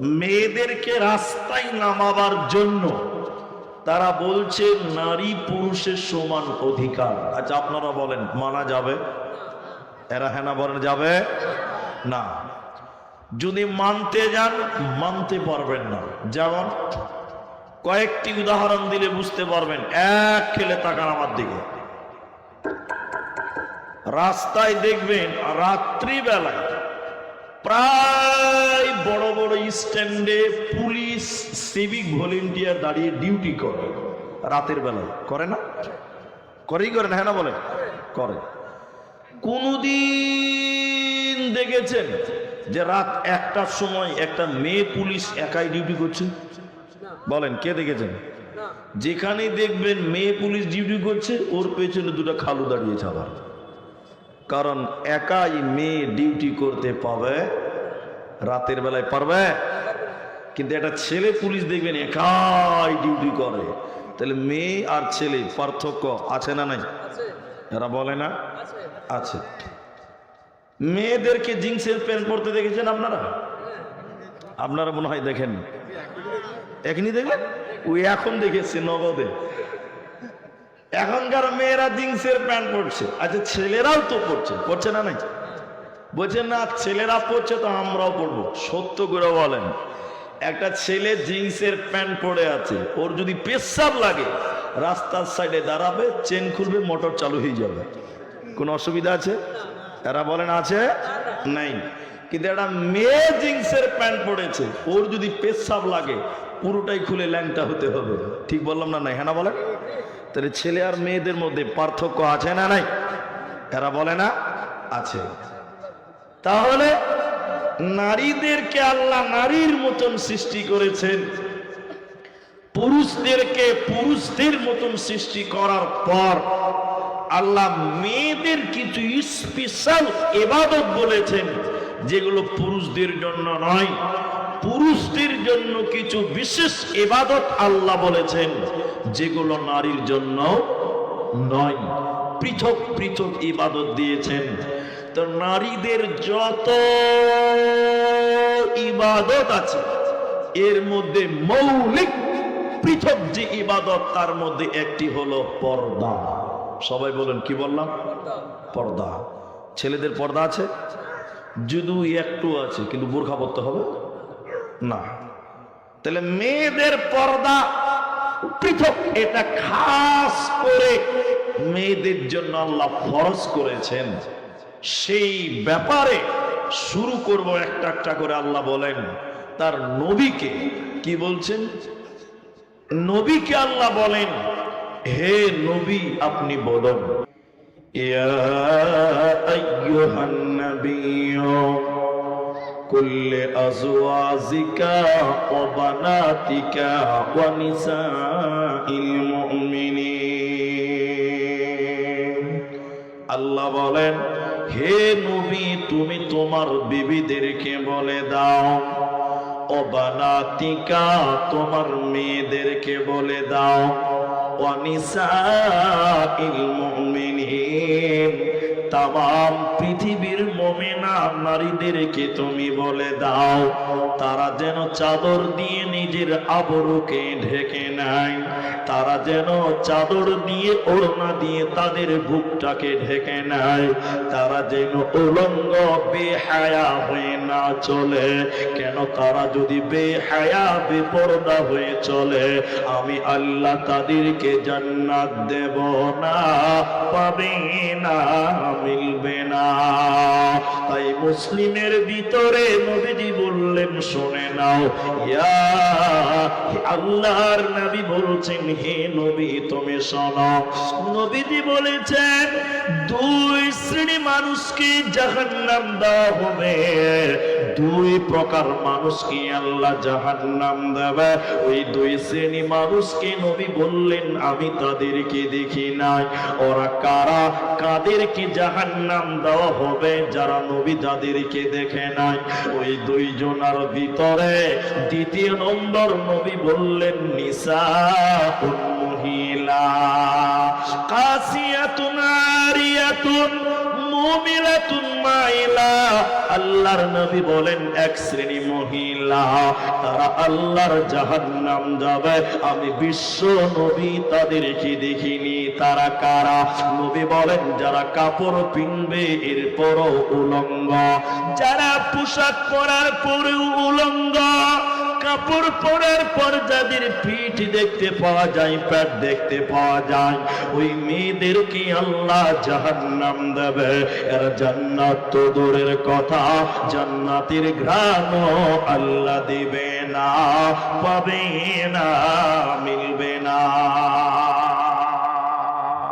মেয়েদেরকে রাস্তায় নামাবার জন্য তারা বলছে, নারী পুরুষের সমান অধিকার। আচ্ছা আপনারা বলেন, মানা যাবে? এরা হেনা বলেন, যাবে? না। যদি মানতে যান, মানতে পারবেন না। যেমন, কয়েকটি উদাহরণ দিলে বুঝতে পারবেন, এক খেলে তাকান আমার দিকে। রাস্তায় দেখবেন, রাত্রিবেলায় প্রায় বড় বড় স্ট্যান্ডে পুলিশ সিভিক ভলেন্টিয়ার দাঁড়িয়ে ডিউটি করে। রাতের বেলায় করে না? করেই করে না হ্যাঁ না বলে? করে। কোনদিন দেখেছেন যে রাত একটার সময় একটা মেয়ে পুলিশ একাই ডিউটি করছে? বলেন কে দেখেছেন? যেখানে দেখবেন মেয়ে পুলিশ ডিউটি করছে ওর পেছনে দুটো খালু দাঁড়িয়েছে আবার। কারণ একাই মেয়ে ডিউটি করতে পাবে রাতের বেলায় পারবে? কিন্তু একটা ছেলে পুলিশ দেখবেন একাই ডিউটি করে। তাহলে মেয়ে আর ছেলে পার্থক্য আছে না নাই? এরা বলে না? আছে। মেয়েদেরকে জিন্সের প্যান্ট পরতে দেখেছেন আপনারা? আপনারা মনে হয় দেখেন। এখনই দেখলেন? ওই এখন দেখেছে নগদে। এখনকার মেয়েরা জিন্সের প্যান্ট পরছে। আচ্ছা ছেলেরাও তো পড়ছে পড়ছে না নাই? বলছেন না, ছেলেরা পড়ছে তো আমরাও পড়ব। সত্য করে বলেন। একটা ছেলে জিন্সের প্যান্ট পরে আছে, ওর যদি পেশাব লাগে, রাস্তার সাইডে দাঁড়াবে, চেন খুলবে, মোটর চালু হয়ে যাবে। কোনো অসুবিধা আছে? এরা বলেন, আছে? নাই। কিন্তু একটা মেয়ে জিন্সের প্যান্ট পরেছে, ওর যদি পেশাব লাগে, পুরোটাই খুলে ল্যাংটা হতে হবে। ঠিক বললাম না নাই? হ্যাঁ না বলেন? তাহলে ছেলে আর মেয়েদের মধ্যে পার্থক্য আছে না নাই? এরা বলে না, আছে। তাহলে নারীদেরকে আল্লাহ নারীর মতন সৃষ্টি করেছেন। পুরুষদেরকে পুরুষদের মতন সৃষ্টি করার পর আল্লাহ মেয়েদের কিছু স্পেশাল এবাদত বলেছেন, যেগুলো পুরুষদের জন্য নয়। পুরুষদের জন্য কিছু বিশেষ এবাদত আল্লাহ বলেছেন, যেগুলো নারীর জন্য নয়। পৃথক পৃথক ইবাদত দিয়েছেন। তো নারীদের যত ইবাদত আছে, এর মধ্যে মৌলিক পৃথক যে ইবাদত, তার মধ্যে একটি হলো পর্দা। সবাই বলেন, কি বললাম? পর্দা। ছেলেদের পর্দা আছে? যদু একটু আছে, কিন্তু বোরখা পরতে হবে? না। তাহলে মেয়েদের পর্দা পৃথক, এটা খাস করে মেয়েদের জন্য আল্লাহ ফরজ করেছেন। সেই ব্যাপারে শুরু করব একটা একটা করে আল্লাহ বলেন তার নবীকে কি বলছেন নবীকে আল্লাহ বলেন হে নবী আপনি বলুন ইয়া আইয়ুহান নাবিয়্যু كل أزواجك وبناتك ونساء المؤمنين আল্লাহ বলেন হে নবী, তুমি তোমার বিবিদেরকে বলে দাও। অবানাতিকা, তোমার মেয়েদেরকে বলে দাও। অনিসা ইল মুমিনিন তাম পৃথিবীর মমেনা নারীদেরকে তুমি বলে দাও, তারা যেন চাদর দিয়ে নিজের আবরুকে ঢেকে নেয়, তারা যেন চাদর দিয়ে ওড়না দিয়ে তাদের বুকটাকে ঢেকে নেয়, তারা যেন উলঙ্গ বেহায়া হয়ে না চলে, কেন তারা যদি বেহায়া, বেপরদা হয়ে চলে, আমি আল্লাহ তাদেরকে জান্নাত দেব না, পাবে না। মিলবে না। তাই মুসলিমের ভিতরে নবীজি বললেন, শুনে নাও আল্লাহর নবী বলছেন, হে নবী, তুমি শোনো। নবীজি বলেছেন শ্রেণি মানুষকে জাহান্নাম দেওয়া হবে। দুই প্রকার মানুষকে আল্লাহ জাহান্নাম দেবে। ওই দুই শ্রেণি মানুষকে নবী বললেন, আমি তাদেরকে দেখি নাই। ওরা কারা? কাদেরকে জাহান্নাম দেওয়া হবে যারা নবী যাদেরকে দেখে নাই? ওই দুইজনার ভিতরে দ্বিতীয় নম্বর নবী বললেন নিসা মহিলা, কাসিয়াতুন আরিয়াতুন আল্লাহর নবী বলেন, এক শ্রেণি মহিলা, তারা আল্লাহর যাবে। আমি বিশ্ব নবী তাদেরকে দেখিনি, তারা কারা? নবী বলেন, যারা কাপড় পিনবে, এরপরও উলঙ্গ। যারা পোশাক পরার পরেও উলঙ্গ কাপড় পরার পর যাদের পিঠ দেখতে পাওয়া যায় পেট দেখতে পাওয়া যায়, ওই মেয়েদের কি আল্লাহ জাহান্নাম দেবে? এর জান্নাত তো দূরের কথা, জান্নাতের গ্রাম আল্লাহ দিবে না, পাবে না, মিলবে না।